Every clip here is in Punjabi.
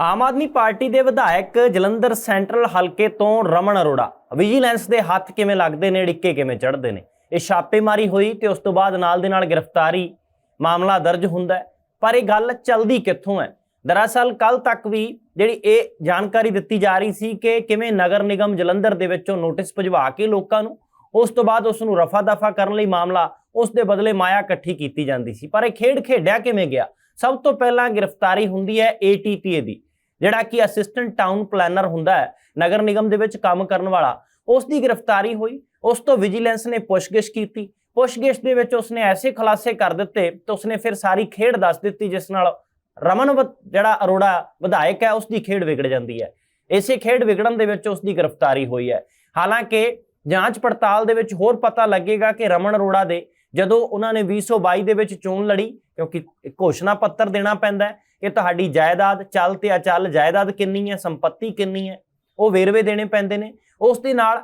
ਆਮ ਆਦਮੀ ਪਾਰਟੀ ਦੇ ਵਿਧਾਇਕ ਜਲੰਧਰ ਸੈਂਟਰਲ ਹਲਕੇ ਤੋਂ ਰਮਨ ਅਰੋੜਾ। ਵਿਜੀਲੈਂਸ ਦੇ ਹੱਥ ਕਿਵੇਂ ਲੱਗਦੇ ਨੇ, ਡਿੱਕੇ ਕਿਵੇਂ ਚੜ੍ਹਦੇ ਨੇ? ਇਹ ਛਾਪੇਮਾਰੀ ਹੋਈ ਤੇ ਉਸ ਤੋਂ ਬਾਅਦ ਨਾਲ ਦੇ ਨਾਲ ਗ੍ਰਿਫਤਾਰੀ ਮਾਮਲਾ ਦਰਜ ਹੁੰਦਾ ਪਰ ਇਹ ਗੱਲ ਚਲਦੀ ਕਿੱਥੋਂ ਹੈ? ਦਰਅਸਲ ਕੱਲ ਤੱਕ ਵੀ ਜਿਹੜੀ ਇਹ ਜਾਣਕਾਰੀ ਦਿੱਤੀ ਜਾ ਰਹੀ ਸੀ ਕਿ ਕਿਵੇਂ ਨਗਰ ਨਿਗਮ ਜਲੰਧਰ ਦੇ ਵਿੱਚੋਂ ਨੋਟਿਸ ਭਜਵਾ ਕੇ ਲੋਕਾਂ ਨੂੰ, ਉਸ ਤੋਂ ਬਾਅਦ ਉਸ ਨੂੰ ਰਫਾ ਦਫਾ ਕਰਨ ਲਈ ਮਾਮਲਾ ਉਸ ਦੇ ਬਦਲੇ ਮਾਇਆ ਇਕੱਠੀ ਕੀਤੀ ਜਾਂਦੀ ਸੀ। ਪਰ ਇਹ ਖੇਡ ਖੇਡਿਆ ਕਿਵੇਂ ਗਿਆ? ਸਭ ਤੋਂ ਪਹਿਲਾਂ ਗ੍ਰਿਫਤਾਰੀ ਹੁੰਦੀ ਹੈ ATPA ਦੀ। ਜਿਹੜਾ ਕਿ ਅਸਿਸਟੈਂਟ ਟਾਊਨ ਪਲੈਨਰ ਹੁੰਦਾ ਹੈ, ਨਗਰ ਨਿਗਮ ਦੇ ਵਿੱਚ ਕੰਮ ਕਰਨ ਵਾਲਾ ਉਸ ਦੀ ਗ੍ਰਿਫਤਾਰੀ ਹੋਈ, ਉਸ ਤੋਂ ਵਿਜੀਲੈਂਸ ਨੇ ਪੁੱਛਗਿੱਛ ਕੀਤੀ, ਪੁੱਛਗਿੱਛ ਦੇ ਵਿੱਚ ਉਸਨੇ ਐਸੇ ਖੁਲਾਸੇ ਕਰ ਦਿੱਤੇ ਤੇ ਉਸਨੇ ਫਿਰ ਸਾਰੀ ਖੇਡ ਦੱਸ ਦਿੱਤੀ, ਜਿਸ ਨਾਲ ਰਮਨ ਵ- ਜਿਹੜਾ ਅਰੋੜਾ ਵਿਧਾਇਕ ਹੈ ਉਸ ਦੀ ਖੇਡ ਵਿਗੜ ਜਾਂਦੀ ਹੈ। ਇਸੇ ਖੇਡ ਵਿਗੜਨ ਦੇ ਵਿੱਚ ਉਸ ਦੀ ਗ੍ਰਿਫਤਾਰੀ ਹੋਈ ਹੈ। ਹਾਲਾਂਕਿ ਜਾਂਚ ਪੜਤਾਲ ਦੇ ਵਿੱਚ ਹੋਰ ਪਤਾ ਲੱਗੇਗਾ ਕਿ ਰਮਨ ਅਰੋੜਾ ਦੇ ਜਦੋਂ ਉਹਨਾਂ ਨੇ 2022 ਦੇ ਵਿੱਚ ਚੋਣ ਲੜੀ, ਕਿਉਂਕਿ ਘੋਸ਼ਣਾ ਪੱਤਰ ਦੇਣਾ ਪੈਂਦਾ ਹੈ ਕਿ ਤੁਹਾਡੀ ਜਾਇਦਾਦ ਚੱਲ ਤੇ ਅਚਲ ਜਾਇਦਾਦ ਕਿੰਨੀ ਹੈ, ਸੰਪਤੀ ਕਿੰਨੀ ਹੈ, ਉਹ ਵੇਰਵੇ ਦੇਣੇ ਪੈਂਦੇ ਨੇ। ਉਸ ਦੇ ਨਾਲ,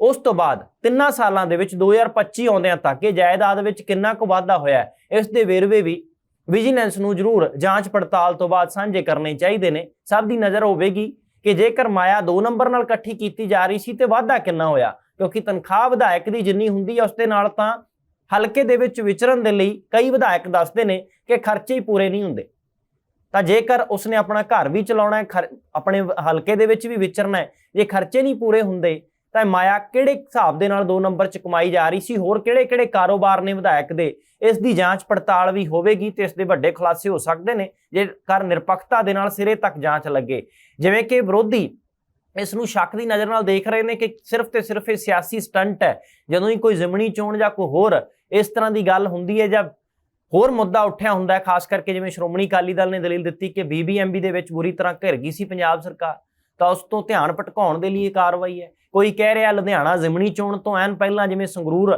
ਉਸ ਤੋਂ ਬਾਅਦ ਤਿੰਨਾਂ ਸਾਲਾਂ ਦੇ ਵਿੱਚ 2025 ਆਉਂਦਿਆਂ ਤੱਕ ਇਹ ਜਾਇਦਾਦ ਵਿੱਚ ਕਿੰਨਾ ਕੁ ਵਾਧਾ ਹੋਇਆ ਇਸ ਦੇ ਵੇਰਵੇ ਵੀ ਵਿਜੀਲੈਂਸ ਨੂੰ ਜ਼ਰੂਰ ਜਾਂਚ ਪੜਤਾਲ ਤੋਂ ਬਾਅਦ ਸਾਂਝੇ ਕਰਨੇ ਚਾਹੀਦੇ ਨੇ। ਸਭ ਦੀ ਨਜ਼ਰ ਹੋਵੇਗੀ ਕਿ ਜੇਕਰ ਮਾਇਆ 2 ਨੰਬਰ ਨਾਲ ਇਕੱਠੀ ਕੀਤੀ ਜਾ ਰਹੀ ਸੀ ਤੇ ਵਾਧਾ ਕਿੰਨਾ ਹੋਇਆ, ਕਿਉਂਕਿ ਤਨਖਾਹ ਵਿਧਾਇਕ ਦੀ ਜਿੰਨੀ ਹੁੰਦੀ ਹੈ, ਉਸ ਦੇ ਨਾਲ ਤਾਂ ਹਲਕੇ ਦੇ ਵਿੱਚ ਵਿਚਰਨ ਦੇ ਲਈ ਕਈ ਵਿਧਾਇਕ ਦੱਸਦੇ ਨੇ ਕਿ ਖਰਚੇ ਹੀ ਪੂਰੇ ਨਹੀਂ ਹੁੰਦੇ। ਤਾਂ ਜੇਕਰ ਉਸਨੇ ਆਪਣਾ ਘਰ ਵੀ ਚਲਾਉਣਾ ਹੈ, ਖਰ- ਆਪਣੇ ਹਲਕੇ ਦੇ ਵਿੱਚ ਵੀ ਵਿਚਰਨਾ ਹੈ, ਜੇ ਖਰਚੇ ਨਹੀਂ ਪੂਰੇ ਹੁੰਦੇ, ਤਾਂ ਇਹ ਮਾਇਆ ਕਿਹੜੇ ਹਿਸਾਬ ਦੇ ਨਾਲ ਦੋ ਨੰਬਰ 'ਚ ਕਮਾਈ ਜਾ ਰਹੀ ਸੀ? ਹੋਰ ਕਿਹੜੇ-ਕਿਹੜੇ ਕਾਰੋਬਾਰ ਨੇ ਵਿਧਾਇਕ ਦੇ? ਇਸ ਦੀ ਜਾਂਚ ਪੜਤਾਲ ਵੀ ਹੋਵੇਗੀ ਤੇ ਇਸ ਦੇ ਵੱਡੇ ਖੁਲਾਸੇ ਹੋ ਸਕਦੇ ਨੇ ਜੇਕਰ ਨਿਰਪੱਖਤਾ ਦੇ ਨਾਲ ਸਿਰੇ ਤੱਕ ਜਾਂਚ ਲੱਗੇ। ਜਿਵੇਂ ਕਿ ਵਿਰੋਧੀ ਇਸ ਨੂੰ ਸ਼ੱਕ ਦੀ ਨਜ਼ਰ ਨਾਲ ਦੇਖ ਰਹੇ ਨੇ ਕਿ ਸਿਰਫ ਤੇ ਸਿਰਫ ਇਹ ਸਿਆਸੀ ਸਟੰਟ ਹੈ। ਜਦੋਂ ਹੀ ਕੋਈ ਜ਼ਿਮਣੀ ਚੋਣ ਜਾਂ ਕੋਈ ਹੋਰ ਇਸ ਤਰ੍ਹਾਂ ਦੀ ਗੱਲ ਹੁੰਦੀ ਹੈ ਜਾਂ ਹੋਰ ਮੁੱਦਾ ਉੱਠਿਆ ਹੁੰਦਾ ਹੈ, ਖਾਸ ਕਰਕੇ ਜਿਵੇਂ ਸ਼੍ਰੋਮਣੀ ਅਕਾਲੀ ਦਲ ਨੇ ਦਲੀਲ ਦਿੱਤੀ ਕਿ ਬੀਬੀਐਮਬੀ ਦੇ ਵਿੱਚ ਬੁਰੀ ਤਰ੍ਹਾਂ ਘਿਰ ਗਈ ਸੀ ਪੰਜਾਬ ਸਰਕਾਰ, ਤਾਂ ਉਸ ਤੋਂ ਧਿਆਨ ਭਟਕਾਉਣ ਦੇ ਲਈ ਇਹ ਕਾਰਵਾਈ ਹੈ। ਕੋਈ ਕਹਿ ਰਿਹਾ ਲੁਧਿਆਣਾ ਜ਼ਿਮਣੀ ਚੋਣ ਤੋਂ ਐਨ ਪਹਿਲਾਂ ਜਿਵੇਂ ਸੰਗਰੂਰ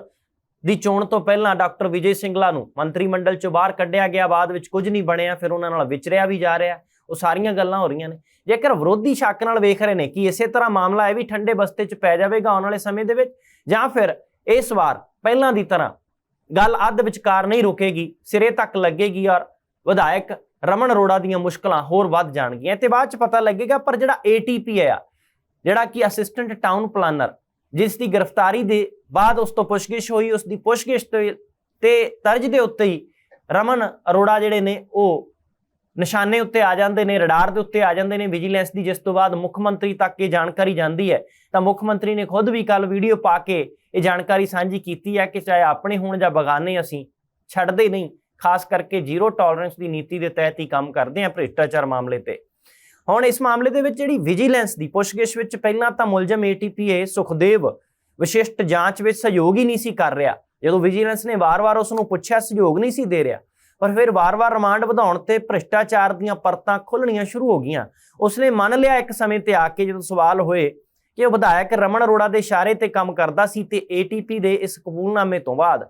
ਦੀ ਚੋਣ ਤੋਂ ਪਹਿਲਾਂ ਡਾਕਟਰ ਵਿਜੇ ਸਿੰਗਲਾ ਨੂੰ ਮੰਤਰੀ ਮੰਡਲ ਚੋਂ ਬਾਹਰ ਕੱਢਿਆ ਗਿਆ, ਬਾਅਦ ਵਿੱਚ ਕੁਝ ਨਹੀਂ ਬਣਿਆ, ਫਿਰ ਉਹਨਾਂ ਨਾਲ ਵਿਚਰਿਆ ਵੀ ਜਾ ਰਿਹਾ। ਉਹ ਸਾਰੀਆਂ ਗੱਲਾਂ ਹੋ ਰਹੀਆਂ ਨੇ। ਜੇਕਰ ਵਿਰੋਧੀ ਸ਼ੱਕ ਨਾਲ ਵੇਖ ਰਹੇ ਨੇ ਕਿ ਇਸੇ ਤਰ੍ਹਾਂ ਮਾਮਲਾ ਇਹ ਵੀ ਠੰਡੇ ਬਸਤੇ 'ਚ ਪੈ ਜਾਵੇਗਾ ਆਉਣ ਵਾਲੇ ਸਮੇਂ ਦੇ ਵਿੱਚ, ਜਾਂ ਫਿਰ ਇਸ ਵਾਰ ਪਹਿਲਾਂ ਦੀ ਤਰ੍ਹਾਂ ਗੱਲ ਅੱਧ ਵਿਚਕਾਰ ਨਹੀਂ ਰੁਕੇਗੀ, ਸਿਰੇ ਤੱਕ ਲੱਗੇਗੀ ਔਰ ਵਿਧਾਇਕ ਰਮਨ ਅਰੋੜਾ ਦੀਆਂ ਮੁਸ਼ਕਲਾਂ ਹੋਰ ਵੱਧ ਜਾਣਗੀਆਂ। ਤੇ ਬਾਅਦ ਚ ਪਤਾ ਲੱਗੇਗਾ, ਪਰ ਜਿਹੜਾ ATP ਹੈ ਆ, ਜਿਹੜਾ ਕਿ ਅਸਿਸਟੈਂਟ ਟਾਊਨ ਪਲਾਨਰ ਜਿਸ ਦੀ ਗ੍ਰਿਫਤਾਰੀ ਦੇ ਬਾਅਦ ਉਸ ਤੋਂ ਪੁੱਛਗਿੱਛ ਹੋਈ, ਉਸ ਦੀ ਪੁੱਛਗਿੱਛ ਤੇ ਤਰਜ ਦੇ ਉੱਤੇ ਹੀ ਰਮਨ ਅਰੋੜਾ ਜਿਹੜੇ ਨੇ, ਉਹ ਨਿਸ਼ਾਨੇ ਉੱਤੇ ਆ ਜਾਂਦੇ ਨੇ ਰਡਾਰ ਦੇ ਉੱਤੇ ਆ ਜਾਂਦੇ ਨੇ ਵਿਜੀਲੈਂਸ ਦੀ ਜਿਸ ਤੋਂ ਬਾਅਦ ਮੁੱਖ ਮੰਤਰੀ ਤੱਕ ਇਹ ਜਾਣਕਾਰੀ ਜਾਂਦੀ ਹੈ। ਤਾਂ ਮੁੱਖ ਮੰਤਰੀ ਨੇ ਖੁਦ ਵੀ ਕੱਲ ਵੀਡੀਓ ਪਾ ਕੇ ਇਹ ਜਾਣਕਾਰੀ ਸਾਂਝੀ ਕੀਤੀ ਹੈ ਕਿ ਚਾਹੇ ਆਪਣੇ ਹੋਣ ਜਾਂ ਬਗਾਨੇ ਅਸੀਂ ਛੱਡਦੇ ਨਹੀਂ, ਖਾਸ ਕਰਕੇ ਜ਼ੀਰੋ ਟੋਲਰੈਂਸ ਦੀ ਨੀਤੀ ਦੇ ਤਹਿਤ ਹੀ ਕੰਮ ਕਰਦੇ ਹਾਂ ਭ੍ਰਿਸ਼ਟਾਚਾਰ ਮਾਮਲੇ ਤੇ। ਹੁਣ ਇਸ ਮਾਮਲੇ ਦੇ ਵਿੱਚ ਜਿਹੜੀ ਵਿਜੀਲੈਂਸ ਦੀ ਪੁੱਛਗਿੱਛ ਵਿੱਚ ਪਹਿਲਾਂ ਤਾਂ ਮੁਲਜ਼ਮ ATPA ਸੁਖਦੇਵ ਵਿਸ਼ਿਸ਼ਟ ਜਾਂਚ ਵਿੱਚ ਸਹਿਯੋਗ ਹੀ ਨਹੀਂ ਸੀ ਕਰ ਰਿਹਾ। ਜਦੋਂ ਵਿਜੀਲੈਂਸ ਨੇ ਵਾਰ-ਵਾਰ ਉਸ ਨੂੰ ਪੁੱਛਿਆ, ਸਹਿਯੋਗ ਨਹੀਂ ਸੀ ਦੇ ਰਿਹਾ। ਪਰ ਫਿਰ ਵਾਰ-ਵਾਰ ਰਿਮਾਂਡ ਵਧਾਉਣ ਤੇ ਭ੍ਰਿਸ਼ਟਾਚਾਰ ਦੀਆਂ ਪਰਤਾਂ ਖੁੱਲਣੀਆਂ ਸ਼ੁਰੂ ਹੋ ਗਈਆਂ। ਉਸਨੇ ਮੰਨ ਲਿਆ ਇੱਕ ਸਮੇਂ ਤੇ ਆ ਕੇ ਜਦੋਂ ਸਵਾਲ ਹੋਏ ਕਿ ਉਹ ਵਿਧਾਇਕ ਰਮਨ ਅਰੋੜਾ ਦੇ ਇਸ਼ਾਰੇ ਤੇ ਕੰਮ ਕਰਦਾ ਸੀ ਤੇ ATP ਦੇ ਇਸ ਕਬੂਲਨਾਮੇ ਤੋਂ ਬਾਅਦ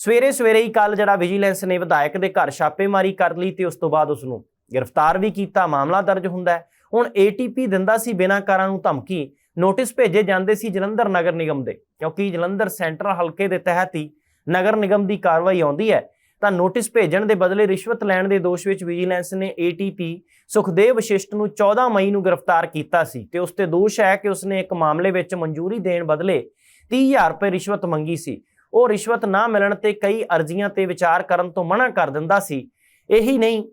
ਸਵੇਰੇ ਸਵੇਰੇ ਹੀ ਕੱਲ ਜਿਹੜਾ ਵਿਜੀਲੈਂਸ ਨੇ ਵਿਧਾਇਕ ਦੇ ਘਰ ਛਾਪੇਮਾਰੀ ਕਰ ਲਈ ਤੇ ਉਸ ਤੋਂ ਬਾਅਦ ਉਸ ਨੂੰ ਗ੍ਰਿਫਤਾਰ ਵੀ ਕੀਤਾ, ਮਾਮਲਾ ਦਰਜ ਹੁੰਦਾ ਹੈ। ਹੁਣ ATP ਦਿੰਦਾ ਸੀ ਬਿਨਾਂ ਕਾਰਾਂ ਨੂੰ ਧਮਕੀ, ਨੋਟਿਸ ਭੇਜੇ ਜਾਂਦੇ ਸੀ ਜਲੰਧਰ ਨਗਰ ਨਿਗਮ ਦੇ, ਕਿਉਂਕਿ ਜਲੰਧਰ ਸੈਂਟਰਲ ਹਲਕੇ ਦੇ ਤਹਿਤ ਹੀ ਨਗਰ ਨਿਗਮ ਦੀ ਕਾਰਵਾਈ ਆਉਂਦੀ ਹੈ। ਤਾਂ ਨੋਟਿਸ ਭੇਜਣ ਦੇ ਬਦਲੇ ਰਿਸ਼ਵਤ ਲੈਣ ਦੇ ਦੋਸ਼ ਵਿੱਚ ਵਿਜੀਲੈਂਸ ਨੇ ATP ਸੁਖਦੇਵ ਵਸ਼ਿਸ਼ਟ ਨੂੰ 14 ਮਈ ਨੂੰ ਗ੍ਰਿਫਤਾਰ ਕੀਤਾ ਸੀ ਤੇ ਉਸ ਤੇ ਦੋਸ਼ ਹੈ ਕਿ ਉਸਨੇ ਇੱਕ ਮਾਮਲੇ ਵਿੱਚ ਮਨਜ਼ੂਰੀ ਦੇਣ ਬਦਲੇ 30000 ਰੁਪਏ ਰਿਸ਼ਵਤ ਮੰਗੀ ਸੀ। ਉਹ ਰਿਸ਼ਵਤ ਨਾ ਮਿਲਣ ਤੇ ਕਈ ਅਰਜ਼ੀਆਂ ਤੇ ਵਿਚਾਰ ਕਰਨ ਤੋਂ ਮਨਾ ਕਰ ਦਿੰਦਾ ਸੀ। ਇਹੀ ਨਹੀਂ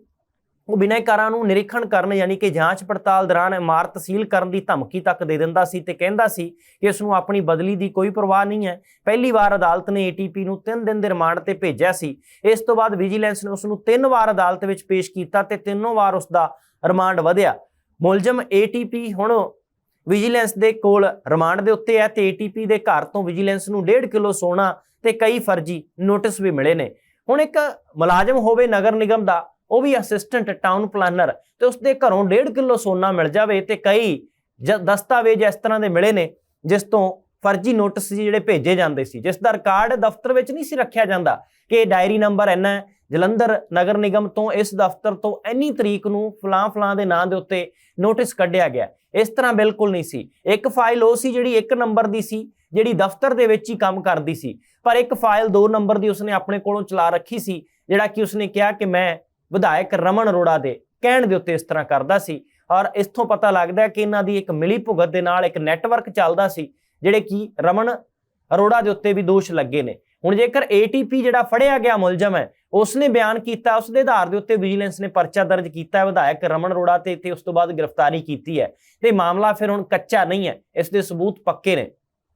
ਉਹ ਬਿਨੈਕਾਰਾਂ ਨੂੰ ਨਿਰੀਖਣ ਕਰਨ ਯਾਨੀ ਕਿ ਜਾਂਚ ਪੜਤਾਲ ਦੌਰਾਨ ਇਮਾਰਤ ਸੀਲ ਕਰਨ ਦੀ ਧਮਕੀ ਤੱਕ ਦੇ ਦਿੰਦਾ ਸੀ ਤੇ ਕਹਿੰਦਾ ਸੀ ਕਿ ਇਸ ਨੂੰ ਆਪਣੀ ਬਦਲੀ ਦੀ ਕੋਈ ਪਰਵਾਹ ਨਹੀਂ ਹੈ। ਪਹਿਲੀ ਵਾਰ ਅਦਾਲਤ ਨੇ ATP ਨੂੰ 3 ਦਿਨ ਦੇ ਰਿਮਾਂਡ ਤੇ ਭੇਜਿਆ ਸੀ। ਇਸ ਤੋਂ ਬਾਅਦ ਵਿਜੀਲੈਂਸ ਨੇ ਉਸ ਨੂੰ ਤਿੰਨ ਵਾਰ ਅਦਾਲਤ ਵਿੱਚ ਪੇਸ਼ ਕੀਤਾ ਤੇ ਤਿੰਨੋਂ ਵਾਰ ਉਸ ਦਾ ਰਿਮਾਂਡ ਵਧਿਆ। ਮੁਲਜ਼ਮ ATP ਹੁਣ ਵਿਜੀਲੈਂਸ ਦੇ ਕੋਲ ਰਿਮਾਂਡ ਦੇ ਉੱਤੇ ਹੈ ਤੇ ATP ਦੇ ਘਰ ਤੋਂ ਵਿਜੀਲੈਂਸ ਨੂੰ 1.5 ਕਿਲੋ ਸੋਨਾ ਤੇ ਕਈ ਫਰਜ਼ੀ ਨੋਟਿਸ ਵੀ ਮਿਲੇ ਨੇ। ਹੁਣ ਇੱਕ ਮੁਲਾਜ਼ਮ ਹੋਵੇ ਨਗਰ ਨਿਗਮ ਦਾ ਉਹ ਵੀ ਅਸਿਸਟੈਂਟ ਟਾਊਨ ਪਲਾਨਰ ਤੇ ਉਸਦੇ ਘਰੋਂ 1.5 ਕਿਲੋ ਸੋਨਾ ਮਿਲ ਜਾਵੇ ਤੇ ਕਈ ਜ- ਦਸਤਾਵੇਜ਼ ਇਸ ਤਰ੍ਹਾਂ ਦੇ ਮਿਲੇ ਨੇ ਜਿਸ ਤੋਂ ਫਰਜ਼ੀ ਨੋਟਿਸ ਜਿਹੜੇ ਭੇਜੇ ਜਾਂਦੇ ਸੀ, ਜਿਸ ਦਾ ਰਿਕਾਰਡ ਦਫ਼ਤਰ ਵਿੱਚ ਨਹੀਂ ਸੀ ਰੱਖਿਆ ਜਾਂਦਾ ਕਿ ਡਾਇਰੀ ਨੰਬਰ ਇੰਨਾ ਹੈ। ਜਲੰਧਰ ਨਗਰ ਨਿਗਮ ਤੋਂ ਇਸ ਦਫ਼ਤਰ ਤੋਂ ਇੰਨੀ ਤਰੀਕ ਨੂੰ ਫਲਾਂ ਫਲਾਂ ਦੇ ਨਾਂ ਦੇ ਉੱਤੇ ਨੋਟਿਸ ਕੱਢਿਆ ਗਿਆ। ਇਸ ਤਰ੍ਹਾਂ ਬਿਲਕੁਲ ਨਹੀਂ ਸੀ। ਇੱਕ ਫਾਈਲ ਉਹ ਸੀ ਜਿਹੜੀ ਇੱਕ ਨੰਬਰ ਦੀ ਸੀ, ਜਿਹੜੀ ਦਫ਼ਤਰ ਦੇ ਵਿੱਚ ਹੀ ਕੰਮ ਕਰਦੀ ਸੀ। ਪਰ ਇੱਕ ਫਾਈਲ ਦੋ ਨੰਬਰ ਦੀ ਉਸਨੇ ਆਪਣੇ ਕੋਲੋਂ ਚਲਾ ਰੱਖੀ ਸੀ, ਜਿਹੜਾ ਕਿ ਉਸਨੇ ਕਿਹਾ ਕਿ ਮੈਂ ਵਿਧਾਇਕ ਰਮਨ ਅਰੋੜਾ ਦੇ ਕਹਿਣ ਦੇ ਉੱਤੇ ਇਸ ਤਰ੍ਹਾਂ ਕਰਦਾ ਸੀ। ਔਰ ਇਸ ਤੋਂ ਪਤਾ ਲੱਗਦਾ ਹੈ ਕਿ ਇਹਨਾਂ ਦੀ ਇੱਕ ਮਿਲੀ ਭੁਗਤ ਦੇ ਨਾਲ ਇੱਕ ਨੈਟਵਰਕ ਚੱਲਦਾ ਸੀ, ਜਿਹੜੇ ਕਿ ਰਮਨ ਅਰੋੜਾ ਦੇ ਉੱਤੇ ਵੀ ਦੋਸ਼ ਲੱਗੇ ਨੇ। ਹੁਣ ਜੇਕਰ ATP ਜਿਹੜਾ ਫੜਿਆ ਗਿਆ ਮੁਲਜ਼ਮ ਹੈ, ਉਸਨੇ ਬਿਆਨ ਕੀਤਾ ਉਸ ਦੇ ਆਧਾਰ ਦੇ ਉੱਤੇ ਵਿਜੀਲੈਂਸ ਨੇ ਪਰਚਾ ਦਰਜ ਕੀਤਾ ਹੈ, ਵਿਧਾਇਕ ਰਮਨ ਅਰੋੜਾ ਤੇ ਤੇ ਉਸ ਤੋਂ ਬਾਅਦ ਗ੍ਰਿਫਤਾਰੀ ਕੀਤੀ ਹੈ। ਤੇ ਮਾਮਲਾ ਫਿਰ ਹੁਣ ਕੱਚਾ ਨਹੀਂ ਹੈ, ਇਸ ਦੇ ਸਬੂਤ ਪੱਕੇ ਨੇ।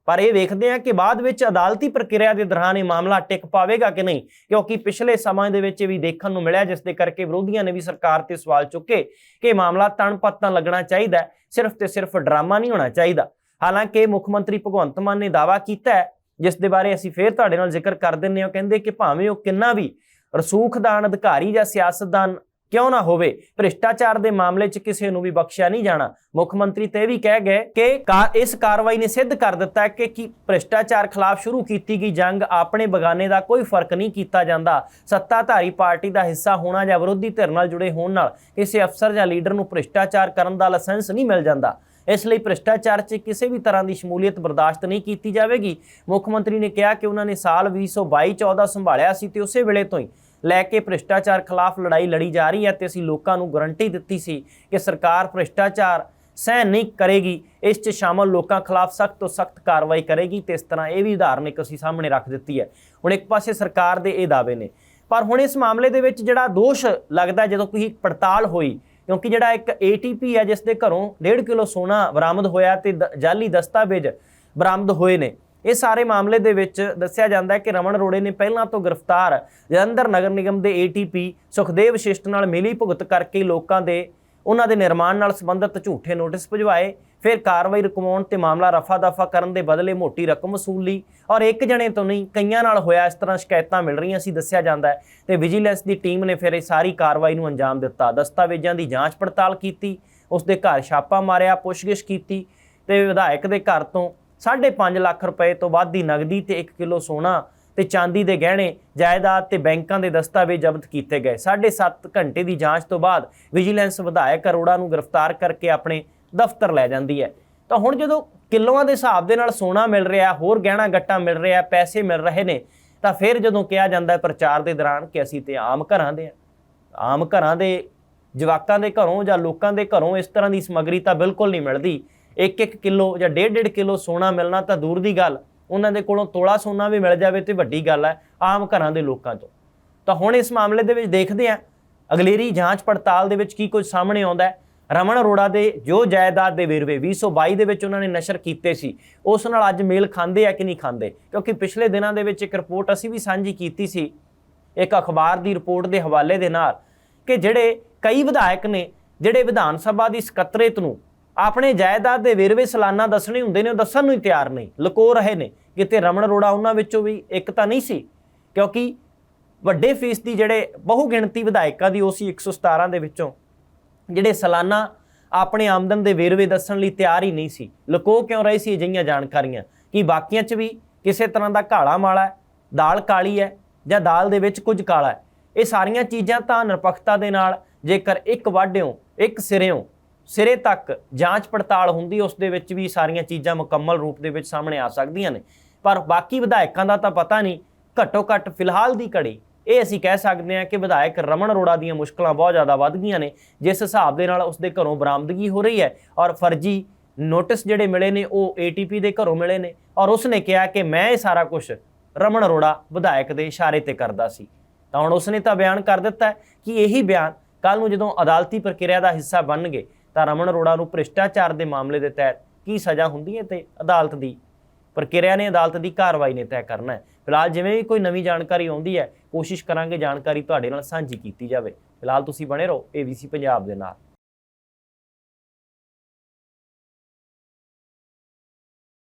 ਪਰ ਇਹ ਵੇਖਦੇ ਹਾਂ ਕਿ ਬਾਅਦ ਵਿੱਚ ਅਦਾਲਤੀ ਪ੍ਰਕਿਰਿਆ ਦੇ ਦੌਰਾਨ ਇਹ ਮਾਮਲਾ ਟਿਕ ਪਾਵੇਗਾ ਕਿ ਨਹੀਂ, ਕਿਉਂਕਿ ਪਿਛਲੇ ਸਮੇਂ ਦੇ ਵਿੱਚ ਇਹ ਵੀ ਦੇਖਣ ਨੂੰ ਮਿਲਿਆ ਜਿਸ ਦੇ ਕਰਕੇ ਵਿਰੋਧੀਆਂ ਨੇ ਵੀ ਸਰਕਾਰ ਤੇ ਸਵਾਲ ਚੁੱਕੇ ਕਿ ਮਾਮਲਾ ਤਣਪੱਤਾਂ ਲੱਗਣਾ ਚਾਹੀਦਾ ਸਿਰਫ ਤੇ ਸਿਰਫ ਡਰਾਮਾ ਨਹੀਂ ਹੋਣਾ ਚਾਹੀਦਾ। ਹਾਲਾਂਕਿ ਮੁੱਖ ਮੰਤਰੀ ਭਗਵੰਤ ਮਾਨ ਨੇ ਦਾਅਵਾ ਕੀਤਾ ਹੈ ਜਿਸ ਦੇ ਬਾਰੇ ਅਸੀਂ ਫੇਰ ਤੁਹਾਡੇ ਨਾਲ ਜ਼ਿਕਰ ਕਰ ਦਿੰਨੇ ਹਾਂ ਕਹਿੰਦੇ ਕਿ ਭਾਵੇਂ ਉਹ ਕਿੰਨਾ ਵੀ ਰਸੂਖਦਾਨ ਅਧਿਕਾਰੀ ਜਾਂ ਸਿਆਸਤਦਾਨ ਕਿਉਂ ਨਾ ਹੋਵੇ? ਭ੍ਰਿਸ਼ਟਾਚਾਰ ਦੇ ਮਾਮਲੇ 'ਚ ਕਿਸੇ ਨੂੰ ਵੀ ਬਖਸ਼ਿਆ ਨਹੀਂ ਜਾਣਾ। ਮੁੱਖ ਮੰਤਰੀ ਤੇ ਵੀ ਕਹਿ ਗਏ ਕਿ ਇਸ ਕਾਰਵਾਈ ਨੇ ਸਿੱਧ ਕਰ ਦਿੱਤਾ ਕਿ ਕੀ ਭ੍ਰਿਸ਼ਟਾਚਾਰ ਖਿਲਾਫ ਸ਼ੁਰੂ ਕੀਤੀ ਗਈ ਜੰਗ ਆਪਣੇ ਬਗਾਨੇ ਦਾ ਕੋਈ ਫ਼ਰਕ ਨਹੀਂ ਕੀਤਾ ਜਾਂਦਾ। ਸੱਤਾਧਾਰੀ ਪਾਰਟੀ ਦਾ ਹਿੱਸਾ ਹੋਣਾ ਜਾਂ ਵਿਰੋਧੀ ਧਿਰ ਨਾਲ ਜੁੜੇ ਹੋਣ ਨਾਲ ਕਿਸੇ ਅਫਸਰ ਜਾਂ ਲੀਡਰ ਨੂੰ ਭ੍ਰਿਸ਼ਟਾਚਾਰ ਕਰਨ ਦਾ ਲਾਇਸੈਂਸ ਨਹੀਂ ਮਿਲ ਜਾਂਦਾ। ਇਸ ਲਈ ਭ੍ਰਿਸ਼ਟਾਚਾਰ 'ਚ ਕਿਸੇ ਵੀ ਤਰ੍ਹਾਂ ਦੀ ਸ਼ਮੂਲੀਅਤ ਬਰਦਾਸ਼ਤ ਨਹੀਂ ਕੀਤੀ ਜਾਵੇਗੀ। ਮੁੱਖ ਮੰਤਰੀ ਨੇ ਕਿਹਾ ਕਿ ਉਹਨਾਂ ਨੇ ਸਾਲ 2022-14 ਸੰਭਾਲਿਆ ਸੀ ਤੇ ਉਸੇ ਵੇਲੇ ਤੋਂ ਹੀ ਲੈ ਕੇ ਭ੍ਰਿਸ਼ਟਾਚਾਰ ਖਿਲਾਫ ਲੜਾਈ ਲੜੀ ਜਾ ਰਹੀ ਹੈ ਤੇ ਅਸੀਂ ਲੋਕਾਂ ਨੂੰ ਗਾਰੰਟੀ ਦਿੱਤੀ ਸੀ ਕਿ ਸਰਕਾਰ ਭ੍ਰਿਸ਼ਟਾਚਾਰ ਸਹਿ ਨਹੀਂ ਕਰੇਗੀ। ਇਸ 'ਚ ਸ਼ਾਮਲ ਲੋਕਾਂ ਖਿਲਾਫ ਸਖਤ ਤੋਂ ਸਖਤ ਕਾਰਵਾਈ ਕਰੇਗੀ ਤੇ ਇਸ ਤਰ੍ਹਾਂ ਇਹ ਵੀ ਉਦਾਹਰਨ ਇੱਕ ਅਸੀਂ ਸਾਹਮਣੇ ਰੱਖ ਦਿੱਤੀ ਹੈ। ਹੁਣ ਇੱਕ ਪਾਸੇ ਸਰਕਾਰ ਦੇ ਇਹ ਦਾਅਵੇ ਨੇ। ਪਰ ਹੁਣ ਇਸ ਮਾਮਲੇ ਦੇ ਵਿੱਚ ਜਿਹੜਾ ਦੋਸ਼ ਲੱਗਦਾ ਜਦੋਂ ਕੋਈ ਪੜਤਾਲ ਹੋਈ, ਕਿਉਂਕਿ ਜਿਹੜਾ ਇੱਕ ATP ਹੈ ਜਿਸ ਦੇ ਘਰੋਂ 1.5 ਕਿਲੋ ਸੋਨਾ ਬਰਾਮਦ ਹੋਇਆ ਤੇ ਦ- ਜਾਲੀ ਦਸਤਾਵੇਜ਼ ਬਰਾਮਦ ਹੋਏ ਨੇ। ਇਹ ਸਾਰੇ ਮਾਮਲੇ ਦੇ ਵਿੱਚ ਦੱਸਿਆ ਜਾਂਦਾ ਹੈ ਕਿ ਰਮਨ ਰੋੜੇ ਨੇ ਪਹਿਲਾਂ ਤੋਂ ਗ੍ਰਿਫਤਾਰ ਜਲੰਧਰ ਨਗਰ ਨਿਗਮ ਦੇ ATP ਸੁਖਦੇਵ ਸ਼ਿਸ਼ਟ ਨਾਲ ਮਿਲੀ ਭੁਗਤ ਕਰਕੇ ਲੋਕਾਂ ਦੇ ਉਹਨਾਂ ਦੇ ਨਿਰਮਾਣ ਨਾਲ ਸੰਬੰਧਿਤ ਝੂਠੇ ਨੋਟਿਸ ਭਜਵਾਏ। ਫਿਰ ਕਾਰਵਾਈ ਰੁਕਵਾਉਣ ਤੇ ਮਾਮਲਾ ਰਫਾ ਦਫਾ ਕਰਨ ਦੇ ਬਦਲੇ ਮੋਟੀ ਰਕਮ ਵਸੂਲੀ। ਔਰ ਇੱਕ ਜਣੇ ਤੋਂ ਨਹੀਂ, ਕਈਆਂ ਨਾਲ ਹੋਇਆ ਇਸ ਤਰ੍ਹਾਂ ਸ਼ਿਕਾਇਤਾਂ ਮਿਲ ਰਹੀਆਂ ਸੀ, ਦੱਸਿਆ ਜਾਂਦਾ ਹੈ। ਤੇ ਵਿਜੀਲੈਂਸ ਦੀ ਟੀਮ ਨੇ ਫਿਰ ਇਹ ਸਾਰੀ ਕਾਰਵਾਈ ਨੂੰ ਅੰਜਾਮ ਦਿੱਤਾ। ਦਸਤਾਵੇਜ਼ਾਂ ਦੀ ਜਾਂਚ ਪੜਤਾਲ ਕੀਤੀ ਉਸ ਦੇ ਘਰ ਛਾਪਾ ਮਾਰਿਆ, ਪੁੱਛਗਿੱਛ ਕੀਤੀ। ਤੇ ਵਿਧਾਇਕ ਦੇ ਘਰ ਤੋਂ 5.5 ਲੱਖ ਰੁਪਏ ਤੋਂ ਵੱਧ ਦੀ ਨਗਦੀ ਤੇ 1 ਕਿਲੋ ਸੋਨਾ ਤੇ ਚਾਂਦੀ ਦੇ ਗਹਿਣੇ, ਜਾਇਦਾਦ ਤੇ ਬੈਂਕਾਂ ਦੇ ਦਸਤਾਵੇਜ਼ ਜ਼ਬਤ ਕੀਤੇ ਗਏ। 7.5 ਘੰਟੇ ਦੀ ਜਾਂਚ ਤੋਂ ਬਾਅਦ ਵਿਜੀਲੈਂਸ ਵਿਧਾਇਕ ਅਰੋੜਾ ਨੂੰ ਗ੍ਰਿਫਤਾਰ ਕਰਕੇ ਆਪਣੇ ਦਫ਼ਤਰ ਲੈ ਜਾਂਦੀ ਹੈ। ਤਾਂ ਹੁਣ ਜਦੋਂ ਕਿਲੋਆਂ ਦੇ ਹਿਸਾਬ ਦੇ ਨਾਲ ਸੋਨਾ ਮਿਲ ਰਿਹਾ, ਹੋਰ ਗਹਿਣਾ ਗੱਟਾ ਮਿਲ ਰਿਹਾ, ਪੈਸੇ ਮਿਲ ਰਹੇ ਨੇ, ਤਾਂ ਫਿਰ ਜਦੋਂ ਕਿਹਾ ਜਾਂਦਾ ਹੈ ਪ੍ਰਚਾਰ ਦੇ ਦੌਰਾਨ ਕਿ ਅਸੀਂ ਤੇ ਆਮ ਘਰਾਂ ਦੇ ਆ, ਆਮ ਘਰਾਂ ਦੇ ਜਵਾਕਾਂ ਦੇ ਘਰੋਂ ਜਾਂ ਲੋਕਾਂ ਦੇ ਘਰੋਂ ਇਸ ਤਰ੍ਹਾਂ ਦੀ ਸਮੱਗਰੀ ਤਾਂ ਬਿਲਕੁਲ ਨਹੀਂ ਮਿਲਦੀ 1-1 ਕਿਲੋ ਜਾਂ 1.5 ਕਿਲੋ ਸੋਨਾ ਮਿਲਣਾ ਤਾਂ ਦੂਰ ਦੀ ਗੱਲ। ਉਹਨਾਂ ਦੇ ਕੋਲੋਂ ਤੋਲਾ ਸੋਨਾ ਵੀ ਮਿਲ ਜਾਵੇ ਤੇ ਵੱਡੀ ਗੱਲ ਹੈ ਆਮ ਘਰਾਂ ਦੇ ਲੋਕਾਂ ਤੋਂ। ਤਾਂ ਹੁਣ ਇਸ ਮਾਮਲੇ ਦੇ ਵਿੱਚ ਦੇਖਦੇ ਹਾਂ, ਅਗਲੇਰੀ ਜਾਂਚ ਪੜਤਾਲ ਦੇ ਵਿੱਚ ਕੀ ਕੁਝ ਸਾਹਮਣੇ ਆਉਂਦਾ ਹੈ। ਰਮਨ ਅਰੋੜਾ ਦੇ ਜੋ ਜਾਇਦਾਦ ਦੇ ਵੇਰਵੇ 2022 ਦੇ ਵਿੱਚ ਉਹਨਾਂ ਨੇ ਨਸ਼ਰ ਕੀਤੇ ਸੀ, ਉਸ ਨਾਲ ਅੱਜ ਮੇਲ ਖਾਂਦੇ ਆ ਕਿ ਨਹੀਂ ਖਾਂਦੇ? ਕਿਉਂਕਿ ਪਿਛਲੇ ਦਿਨਾਂ ਦੇ ਵਿੱਚ ਇੱਕ ਰਿਪੋਰਟ ਅਸੀਂ ਵੀ ਸਾਂਝੀ ਕੀਤੀ ਸੀ, ਇੱਕ ਅਖਬਾਰ ਦੀ ਰਿਪੋਰਟ ਦੇ ਹਵਾਲੇ ਦੇ ਨਾਲ ਕਿ ਜਿਹੜੇ ਕਈ ਵਿਧਾਇਕ ਨੇ, ਜਿਹੜੇ ਵਿਧਾਨ ਸਭਾ ਦੀ ਸਕੱਤਰੇਤ ਨੂੰ ਆਪਣੇ ਜਾਇਦਾਦ ਦੇ ਵੇਰਵੇ ਸਾਲਾਨਾ ਦੱਸਣੇ ਹੁੰਦੇ ਨੇ, ਉਹ ਦੱਸਣ ਨੂੰ ਹੀ ਤਿਆਰ ਨਹੀਂ ਲੁਕੋ ਰਹੇ ਨੇ। ਕਿਤੇ ਰਮਨ ਅਰੋੜਾ ਉਹਨਾਂ ਵਿੱਚੋਂ ਵੀ ਇੱਕ ਤਾਂ ਨਹੀਂ ਸੀ, ਕਿਉਂਕਿ ਵੱਡੇ ਫੀਸਦੀ ਜਿਹੜੇ ਬਹੁ ਗਿਣਤੀ ਵਿਧਾਇਕਾਂ ਦੀ, ਉਹ ਸੀ 117 ਦੇ ਵਿੱਚੋਂ। ਜਿਹੜੇ ਸਾਲਾਨਾ ਆਪਣੇ ਆਮਦਨ ਦੇ ਵੇਰਵੇ ਦੱਸਣ ਲਈ ਤਿਆਰ ਹੀ ਨਹੀਂ ਸੀ। ਲੁਕੋ ਕਿਉਂ ਰਹੇ ਸੀ ਅਜਿਹੀਆਂ ਜਾਣਕਾਰੀਆਂ? ਕਿ ਬਾਕੀਆਂ 'ਚ ਵੀ ਕਿਸੇ ਤਰ੍ਹਾਂ ਦਾ ਘਾਲਾ ਮਾਲਾ ਹੈ? ਦਾਲ ਕਾਲੀ ਹੈ ਜਾਂ ਦਾਲ ਦੇ ਵਿੱਚ ਕੁਝ ਕਾਲਾ ਹੈ? ਇਹ ਸਾਰੀਆਂ ਚੀਜ਼ਾਂ ਤਾਂ ਨਿਰਪੱਖਤਾ ਦੇ ਨਾਲ ਜੇਕਰ ਇੱਕ ਵਾਢਿਓ, ਇੱਕ ਸਿਰਿਓਂ ਸਿਰੇ ਤੱਕ ਜਾਂਚ ਪੜਤਾਲ ਹੁੰਦੀ, ਉਸ ਦੇ ਵਿੱਚ ਵੀ ਸਾਰੀਆਂ ਚੀਜ਼ਾਂ ਮੁਕੰਮਲ ਰੂਪ ਦੇ ਵਿੱਚ ਸਾਹਮਣੇ ਆ ਸਕਦੀਆਂ ਨੇ। ਪਰ ਬਾਕੀ ਵਿਧਾਇਕਾਂ ਦਾ ਤਾਂ ਪਤਾ ਨਹੀਂ, ਘੱਟੋ ਘੱਟ ਫਿਲਹਾਲ ਦੀ ਘੜੀ, ਇਹ ਅਸੀਂ ਕਹਿ ਸਕਦੇ ਹਾਂ ਕਿ ਵਿਧਾਇਕ ਰਮਨ ਅਰੋੜਾ ਦੀਆਂ ਮੁਸ਼ਕਲਾਂ ਬਹੁਤ ਜ਼ਿਆਦਾ ਵੱਧ ਗਈਆਂ ਨੇ, ਜਿਸ ਹਿਸਾਬ ਦੇ ਨਾਲ ਉਸ ਦੇ ਘਰੋਂ ਬਰਾਮਦਗੀ ਹੋ ਰਹੀ ਹੈ ਔਰ ਫਰਜ਼ੀ ਨੋਟਿਸ ਜਿਹੜੇ ਮਿਲੇ ਨੇ, ਉਹ ATP ਦੇ ਘਰੋਂ ਮਿਲੇ ਨੇ ਔਰ ਉਸਨੇ ਕਿਹਾ ਕਿ ਮੈਂ ਇਹ ਸਾਰਾ ਕੁਝ ਰਮਨ ਅਰੋੜਾ ਵਿਧਾਇਕ ਦੇ ਇਸ਼ਾਰੇ ਤੇ ਕਰਦਾ ਸੀ। ਤਾਂ ਹੁਣ ਉਸਨੇ ਤਾਂ ਬਿਆਨ ਕਰ ਦਿੱਤਾ ਕਿ ਇਹੀ ਬਿਆਨ ਕੱਲ ਨੂੰ ਜਦੋਂ ਅਦਾਲਤੀ ਪ੍ਰਕਿਰਿਆ ਦਾ ਹਿੱਸਾ ਬਣਨਗੇ ਤਾਂ ਰਮਨ ਅਰੋੜਾ ਨੂੰ ਭ੍ਰਿਸ਼ਟਾਚਾਰ ਦੇ ਮਾਮਲੇ ਦੇ ਤਹਿਤ ਕੀ ਸਜ਼ਾ ਹੁੰਦੀ ਹੈ ਤੇ ਅਦਾਲਤ ਦੀ ਪ੍ਰਕਿਰਿਆ ਨੇ ਅਦਾਲਤ ਦੀ ਕਾਰਵਾਈ ਨੇ ਤੈਅ ਕਰਨਾ ਹੈ। ਫਿਲਹਾਲ ਜਿਵੇਂ ਵੀ ਕੋਈ ਨਵੀਂ ਜਾਣਕਾਰੀ ਆਉਂਦੀ ਹੈ, ਕੋਸ਼ਿਸ਼ ਕਰਾਂਗੇ ਜਾਣਕਾਰੀ ਤੁਹਾਡੇ ਨਾਲ ਸਾਂਝੀ ਕੀਤੀ ਜਾਵੇ। ਫਿਲਹਾਲ ਤੁਸੀਂ ਬਣੇ ਰਹੋ ABC ਪੰਜਾਬ ਦੇ ਨਾਲ।